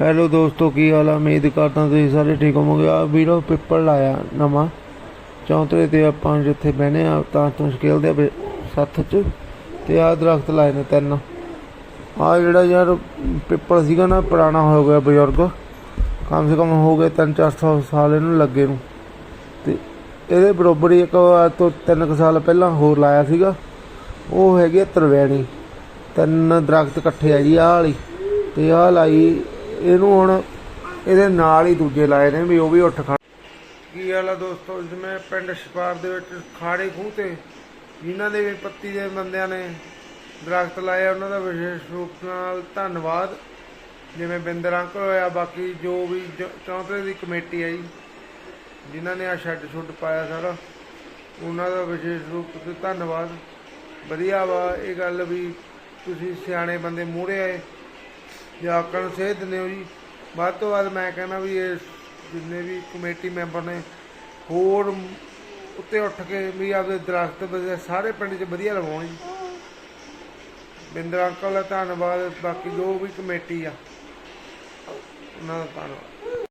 Hello ਦੋਸਤੋ, ਕੀ ਹਾਲ ਆ? ਉਮੀਦ ਕਰਦਾ ਤੁਸੀਂ ਸਾਰੇ ਠੀਕ ਹੋਵੋਗੇ। ਆ ਵੀਰੋ, ਪੇਪਰ ਲਾਇਆ ਨਵਾਂ। ਚੌਂਤਰੇ ਤੇ ਆਪਾਂ ਜਿੱਥੇ ਬਹਿਨੇ ਆ, ਤਾਂ ਤੋਂ ਸਕੇਲ ਦੇ ਵੀ ਸੱਥ ਚ। ਤੇ ਆ ਦਰਖਤ ਲਾਏ ਨੇ ਤਿੰਨ। ਆ ਜਿਹੜਾ ਯਾਰ ਪੇਪਰ ਸੀਗਾ ਨਾ, ਪੁਰਾਣਾ ਹੋ ਗਿਆ ਬਜ਼ੁਰਗ। ਕਮ ਸੇ ਕਮ ਹੋ ਗਏ 3-400 ਸਾਲ ਇਹਨੂੰ ਲੱਗੇ ਨੂੰ। ਤੇ ਇਹਦੇ ਬਰੋਬਰ ਹੀ ਇੱਕ ਅੱਜ ਤੋਂ 3 ਸਾਲ ਪਹਿਲਾਂ ਹੋਰ ਲਾਇਆ ਸੀਗਾ। ਉਹ ਹੈਗੇ ਆ ਤਰਵੈਣੀ। ਤਿੰਨ ਦਰਖਤ ਇਕੱਠੇ ਆ ਜੀ, ਆਹ ਵਾਲੀ। ਤੇ ਆਹ ਲਾਈ ਇਹਨੂੰ ਹੁਣ ਇਹਦੇ ਨਾਲ ਹੀ ਦੂਜੇ ਲਾਏ ਨੇ ਵੀ ਉਹ ਵੀ ਉੱਠ ਖੜ ਕੀ ਹਾਲ ਆ ਦੋਸਤੋ? ਜਿਵੇਂ ਪਿੰਡ ਛਪਾਰ ਦੇ ਵਿੱਚ ਖਾੜੇ ਖੂਹ ਤੇ ਜਿਨ੍ਹਾਂ ਦੇ ਵੀ ਪੱਤੀ ਦੇ ਬੰਦਿਆਂ ਨੇ ਦਰਖਤ ਲਾਏ ਉਹਨਾਂ ਦਾ ਵਿਸ਼ੇਸ਼ ਰੂਪ ਨਾਲ ਧੰਨਵਾਦ। ਜਿਵੇਂ ਬਿੰਦਰ ਅੰਕਲ ਹੋਇਆ, ਬਾਕੀ ਜੋ ਵੀ ਜ- ਚੌਂਤਰੇ ਦੀ ਕਮੇਟੀ ਆ ਜੀ ਜਿਨ੍ਹਾਂ ਨੇ ਆ ਛੱਡ ਸ਼ੁੱਡ ਪਾਇਆ ਸਾਰਾ, ਉਹਨਾਂ ਦਾ ਵਿਸ਼ੇਸ਼ ਰੂਪ ਤੇ ਧੰਨਵਾਦ। ਵਧੀਆ ਵਾ ਇਹ ਗੱਲ ਵੀ ਤੁਸੀਂ ਸਿਆਣੇ ਬੰਦੇ ਮੂਹਰੇ ਆਏ। ਜਵਾਕਾਂ ਨੂੰ ਸੇਧ ਦਿੰਦੇ ਹੋ ਜੀ। ਵੱਧ ਤੋਂ ਵੱਧ ਮੈਂ ਕਹਿੰਦਾ ਵੀ ਇਹ ਜਿੰਨੇ ਵੀ ਕਮੇਟੀ ਮੈਂਬਰ ਨੇ, ਹੋਰ ਉੱਤੇ ਉੱਠ ਕੇ ਵੀ ਆਪਦੇ ਦਰਖਤ ਵਧੀਆ ਸਾਰੇ ਪਿੰਡ 'ਚ ਵਧੀਆ ਲਵਾਉਣ ਜੀ। ਬਿੰਦਰ ਅੰਕਲ ਦਾ ਧੰਨਵਾਦ, ਬਾਕੀ ਜੋ ਵੀ ਕਮੇਟੀ ਆ, ਉਹਨਾਂ ਦਾ ਧੰਨਵਾਦ।